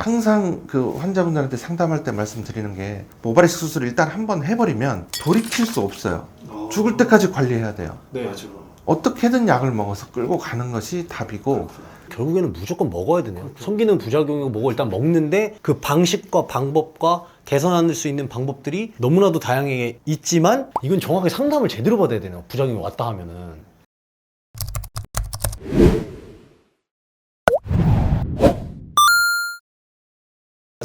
항상 그 환자분들한테 상담할 때 말씀드리는 게 모발이식 수술을 일단 한번 해버리면 돌이킬 수 없어요. 죽을 때까지 관리해야 돼요. 네, 맞죠. 어떻게든 약을 먹어서 끌고 가는 것이 답이고 결국에는 무조건 먹어야 되네요. 성기능 부작용이고 뭐고 일단 먹는데 그 방식과 방법과 개선할 수 있는 방법들이 너무나도 다양하게 있지만 이건 정확하게 상담을 제대로 받아야 되네요. 부작용이 왔다 하면은.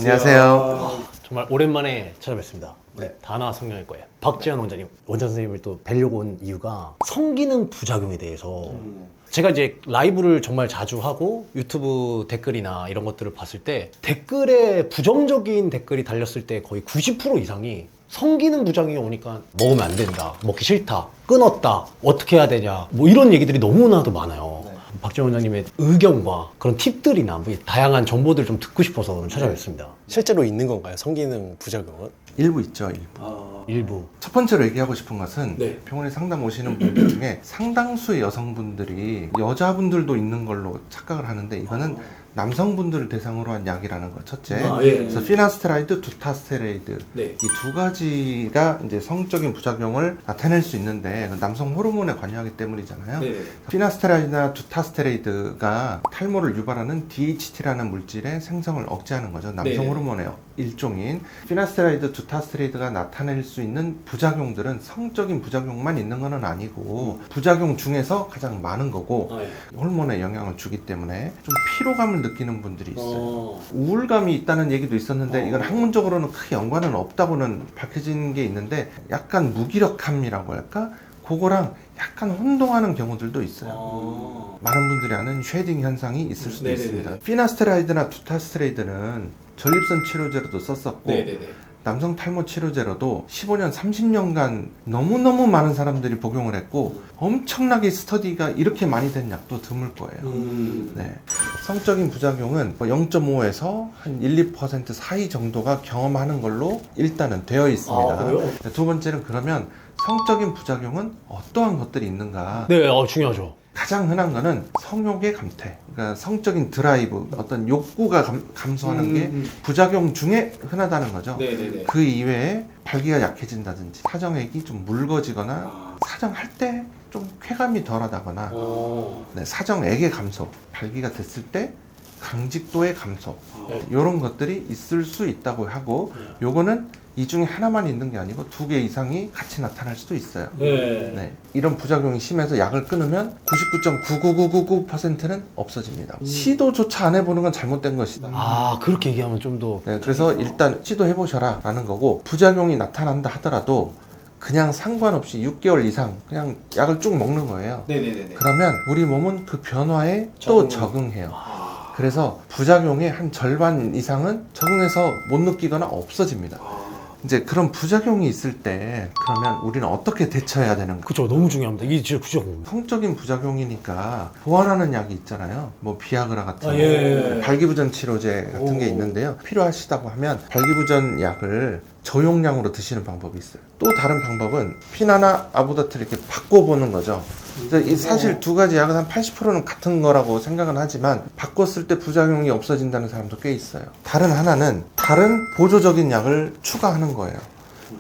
안녕하세요. 정말 오랜만에 찾아뵙습니다. 네. 다나 성형외과에 박지현 원장님. 원장 선생님을 또 뵈려고 온 이유가 성기능 부작용에 대해서 제가 이제 라이브를 정말 자주 하고 유튜브 댓글이나 이런 것들을 봤을 때 댓글에 부정적인 댓글이 달렸을 때 거의 90% 이상이 성기능 부작용이 오니까 먹으면 안 된다, 먹기 싫다, 끊었다, 어떻게 해야 되냐, 뭐 이런 얘기들이 너무나도 많아요. 박지원 원장님의 의견과 그런 팁들이나 뭐 다양한 정보들 좀 듣고 싶어서 오늘 찾아뵙습니다. 실제로 있는 건가요? 성기능 부작용은? 일부 있죠. 일부. 아, 일부. 첫 번째로 얘기하고 싶은 것은 네. 병원에 상담 오시는 분들 중에 상당수의 여성분들이 여자분들도 있는 걸로 착각을 하는데 이거는 남성분들을 대상으로 한 약이라는 거 첫째. 아, 예. 그래서 피나스테라이드, 두타스테레이드 네. 이 두 가지가 이제 성적인 부작용을 나타낼 수 있는데 그 남성 호르몬에 관여하기 때문이잖아요. 네. 피나스테라이드나 두타스테레이드가 탈모를 유발하는 DHT라는 물질의 생성을 억제하는 거죠. 남성 네네. 호르몬의 일종인 피나스테라이드, 두타스테레이드가 나타낼 수 있는 부작용들은 성적인 부작용만 있는 것은 아니고 부작용 중에서 가장 많은 거고 아, 예. 호르몬에 영향을 주기 때문에 좀 피로감을 느끼는 분들이 있어요. 어. 우울감이 있다는 얘기도 있었는데 어. 이건 학문적으로는 크게 연관은 없다고는 밝혀진 게 있는데 약간 무기력함이라고 할까? 그거랑 약간 혼동하는 경우들도 있어요. 어. 많은 분들이 아는 쉐딩 현상이 있을 수도 네네네. 있습니다. 피나스테라이드나 두타스테레이드는 전립선 치료제로도 썼었고 네네네. 남성 탈모 치료제로도 15년, 30년간 너무너무 많은 사람들이 복용을 했고 엄청나게 스터디가 이렇게 많이 된 약도 드물 거예요. 음. 네. 성적인 부작용은 뭐 0.5에서 한 1, 2% 사이 정도가 경험하는 걸로 일단은 되어 있습니다. 아, 그래요? 네, 두 번째는 그러면 성적인 부작용은 어떠한 것들이 있는가? 네, 어, 중요하죠. 가장 흔한 거는 성욕의 감퇴. 그러니까 성적인 드라이브, 어떤 욕구가 감, 감소하는 게 음. 부작용 중에 흔하다는 거죠. 네네네. 그 이외에 발기가 약해진다든지 사정액이 좀 mul거지거나 아. 사정할 때 좀 쾌감이 덜하다거나 어. 네, 사정액의 감소, 발기가 됐을 때 강직도의 감소 네. 이런 것들이 있을 수 있다고 하고 요거는 이 중에 하나만 있는 게 아니고 두 개 이상이 같이 나타날 수도 있어요. 네. 네, 이런 부작용이 심해서 약을 끊으면 99.99999%는 없어집니다. 음. 시도조차 안 해보는 건 잘못된 것이다. 아, 그렇게 얘기하면 좀 더. 네, 그래서 일단 시도해보셔라 라는 거고 부작용이 나타난다 하더라도 그냥 상관없이 6개월 이상 그냥 약을 쭉 먹는 거예요. 네네네네. 그러면 우리 몸은 그 변화에 또 적응. 적응해요. 아. 그래서 부작용의 한 절반 이상은 적응해서 못 느끼거나 없어집니다. 아. 이제 그런 부작용이 있을 때 그러면 우리는 어떻게 대처해야 되는 가? 그쵸, 너무 중요합니다. 이게 진짜 부작용입니다. 성적인 부작용이니까 보완하는 약이 있잖아요. 뭐 비아그라 같은 아, 거, 예. 발기부전 치료제 같은 게 오. 있는데요. 필요하시다고 하면 발기부전 약을 저용량으로 드시는 방법이 있어요. 또 다른 방법은 피나나 아부다트를 이렇게 바꿔보는 거죠. 그래서 이 사실 두 가지 약은 한 80%는 같은 거라고 생각은 하지만 바꿨을 때 부작용이 없어진다는 사람도 꽤 있어요. 다른 하나는 다른 보조적인 약을 추가하는 거예요.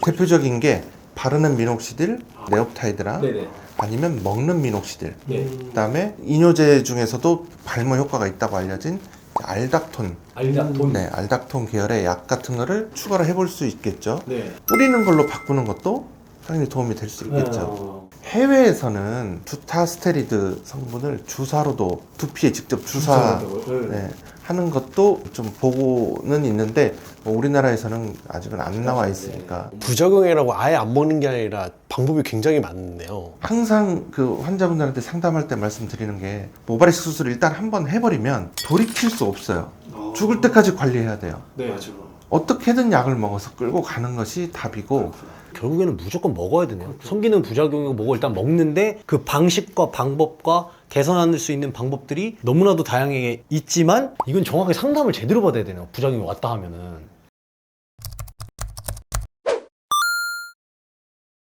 대표적인 게 바르는 미녹시딜, 네옵타이드라 네네. 아니면 먹는 미녹시딜 네. 그다음에 이뇨제 중에서도 발모 효과가 있다고 알려진 알닥톤 알다톤. 네, 알닥톤 계열의 약 같은 거를 추가를 해볼 수 있겠죠. 네. 뿌리는 걸로 바꾸는 것도 당연히 도움이 될 수 있겠죠. 어. 해외에서는 두타스테리드 성분을 주사로도 두피에 직접 주사 주사한다고요? 네. 네, 하는 것도 좀 보고는 있는데 뭐 우리나라에서는 아직은 안 나와 있으니까 부작용이라고 아예 안 먹는 게 아니라 방법이 굉장히 많네요. 항상 그 환자분들한테 상담할 때 말씀드리는 게 모발이식 수술을 일단 한 번 해버리면 돌이킬 수 없어요. 어. 죽을 때까지 관리해야 돼요. 네. 맞죠. 어떻게든 약을 먹어서 끌고 가는 것이 답이고 결국에는 무조건 먹어야 되네요. 성기능 부작용이고 뭐고 일단 먹는데 그 방식과 방법과 개선할 수 있는 방법들이 너무나도 다양하게 있지만 이건 정확하게 상담을 제대로 받아야 되네요. 부작용이 왔다 하면은.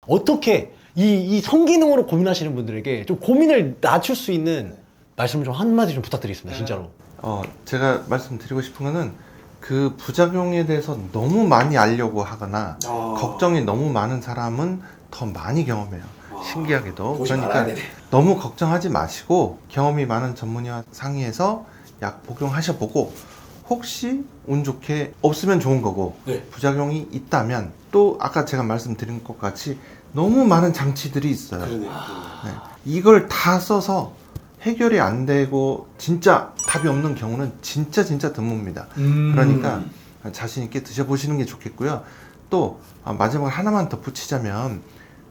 어떻게 이, 이 성기능으로 고민하시는 분들에게 좀 고민을 낮출 수 있는 말씀 좀 한마디 좀 부탁드리겠습니다. 진짜로. 어, 제가 말씀드리고 싶은 거는 그 부작용에 대해서 너무 많이 알려고 하거나 아. 걱정이 너무 많은 사람은 더 많이 경험해요. 신기하게도 보지 그러니까 말아야 되네. 너무 걱정하지 마시고 경험이 많은 전문의와 상의해서 약 복용하셔 보고 혹시 운 좋게 없으면 좋은 거고 네. 부작용이 있다면 또 아까 제가 말씀드린 것 같이 너무 많은 장치들이 있어요. 그러네요. 네. 이걸 다 써서 해결이 안 되고 진짜 답이 없는 경우는 진짜 진짜 드뭅니다. 음. 그러니까 자신 있게 드셔보시는 게 좋겠고요. 또 아, 마지막으로 하나만 덧붙이자면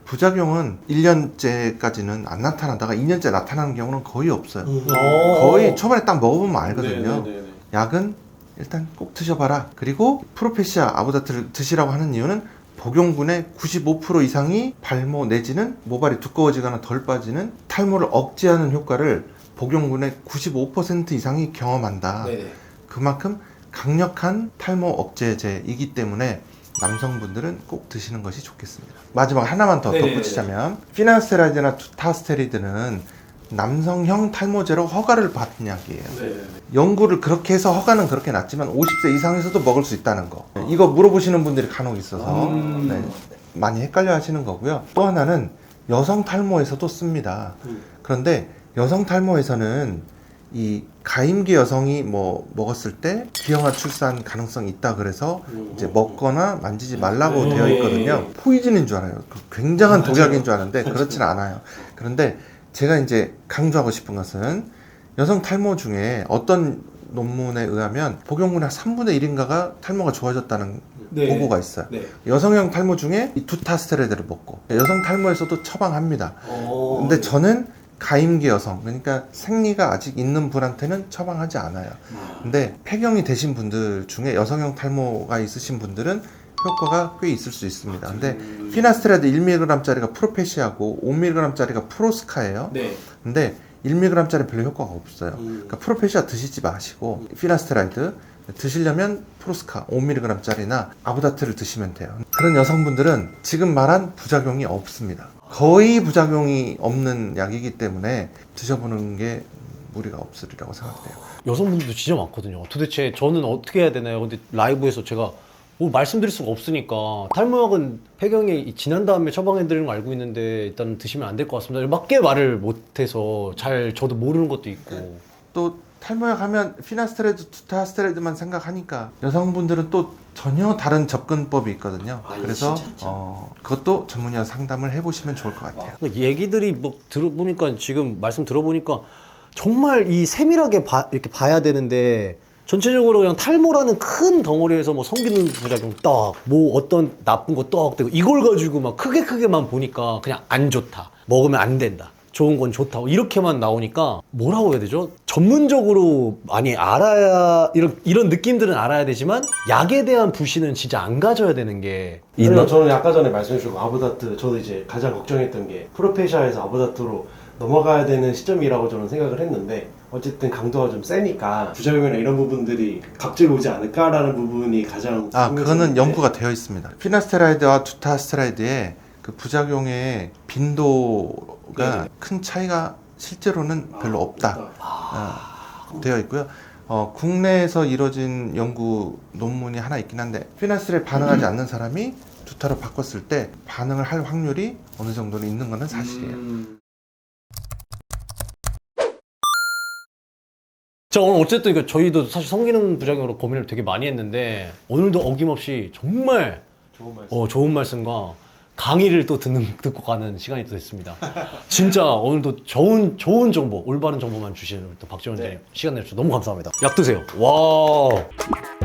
부작용은 1년째까지는 안 나타나다가 2년째 나타나는 경우는 거의 없어요. 음. 거의 초반에 딱 먹어보면 알거든요. 네네네네. 약은 일단 꼭 드셔봐라. 그리고 프로페시아 아보다트를 드시라고 하는 이유는 복용군의 95% 이상이 발모 내지는 모발이 두꺼워지거나 덜 빠지는 탈모를 억제하는 효과를 복용군의 95% 이상이 경험한다. 네네. 그만큼 강력한 탈모 억제제이기 때문에 남성분들은 꼭 드시는 것이 좋겠습니다. 마지막 하나만 더 네네네네. 덧붙이자면 피나스테라이드나 투타스테리드는 남성형 탈모제로 허가를 받은 약이에요. 네네네. 연구를 그렇게 해서 허가는 그렇게 났지만 50세 이상에서도 먹을 수 있다는 거. 이거 물어보시는 분들이 간혹 있어서 음. 네, 많이 헷갈려 하시는 거고요. 또 하나는 여성 탈모에서도 씁니다. 음. 그런데 여성 탈모에서는 이 가임기 여성이 뭐 먹었을 때 기형아 출산 가능성이 있다 그래서 음. 이제 먹거나 만지지 말라고 네. 되어 있거든요. 포이즌인 줄 알아요. 그 굉장한 맞아요. 독약인 줄 아는데 그렇진 않아요. 그런데 제가 이제 강조하고 싶은 것은 여성 탈모 중에 어떤 논문에 의하면 복용군의 3분의 1인가가 탈모가 좋아졌다는 네. 보고가 있어요. 네. 여성형 탈모 중에 이 두타스테로이드를 먹고 여성 탈모에서도 처방합니다. 어. 근데 저는 가임기 여성 그러니까 생리가 아직 있는 분한테는 처방하지 않아요. 근데 폐경이 되신 분들 중에 여성형 탈모가 있으신 분들은 효과가 꽤 있을 수 있습니다. 근데 음. 피나스테라이드 1mg짜리가 프로페시하고 5mg짜리가 프로스카예요. 네. 근데 1mg짜리 별로 효과가 없어요. 음. 그러니까 프로페시아 드시지 마시고 피나스테라이드 드시려면 프로스카 5mg짜리나 아보다트를 드시면 돼요. 그런 여성분들은 지금 말한 부작용이 없습니다. 거의 부작용이 없는 약이기 때문에 드셔보는 게 무리가 없으리라고 생각돼요. 여성분들도 진짜 많거든요. 도대체 저는 어떻게 해야 되나요? 근데 라이브에서 제가 뭐 말씀드릴 수가 없으니까 탈모약은 폐경이 지난 다음에 처방해드리는 거 알고 있는데 일단 드시면 안 될 것 같습니다. 맞게 말을 못해서 잘 저도 모르는 것도 있고 또 탈모약 하면 피나스테라이드, 투타스테라이드만 생각하니까 여성분들은 또 전혀 다른 접근법이 있거든요. 아, 그래서 진짜, 진짜. 어, 그것도 전문의와 상담을 해보시면 좋을 것 같아요. 그러니까 얘기들이 뭐 들어보니까 지금 말씀 들어보니까 정말 이 세밀하게 봐- 이렇게 봐야 되는데 전체적으로 그냥 탈모라는 큰 덩어리에서 뭐 성기능 부작용 떡, 뭐 어떤 나쁜 거 떡 되고 이걸 가지고 막 크게 크게만 보니까 그냥 안 좋다. 먹으면 안 된다. 좋은 건 좋다. 이렇게만 나오니까 뭐라고 해야 되죠? 전문적으로 많이 알아야 이런 이런 느낌들은 알아야 되지만 약에 대한 불신은 진짜 안 가져야 되는 게 그래서 저는 아까 전에 말씀해 주고 아보다트 저도 이제 가장 걱정했던 게 프로페시아에서 아보다트로 넘어가야 되는 시점이라고 저는 생각을 했는데 어쨌든 강도가 좀 세니까 부작용이나 이런 부분들이 갑자기 오지 않을까라는 부분이 가장 아, 그거는 궁금했는데 연구가 되어 있습니다. 피나스테라이드와 투타스테라이드의 그 부작용의 빈도 가 네네. 큰 차이가 실제로는 별로 없다. 어, 되어 있고요. 어, 국내에서 이루어진 연구 논문이 하나 있긴 한데 피나스를 반응하지 않는 사람이 두타로 바꿨을 때 반응을 할 확률이 어느 정도는 있는 것은 사실이에요. 음. 자 오늘 어쨌든 저희도 사실 성기능 부작용으로 고민을 되게 많이 했는데 오늘도 어김없이 정말 좋은 말씀. 어, 좋은 말씀과 강의를 또 듣는, 듣고 가는 시간이 또 됐습니다. 진짜 오늘도 좋은 좋은 정보, 올바른 정보만 주시는 또 박지원 원장님 시간 내주셔서 너무 감사합니다. 약 드세요. 와.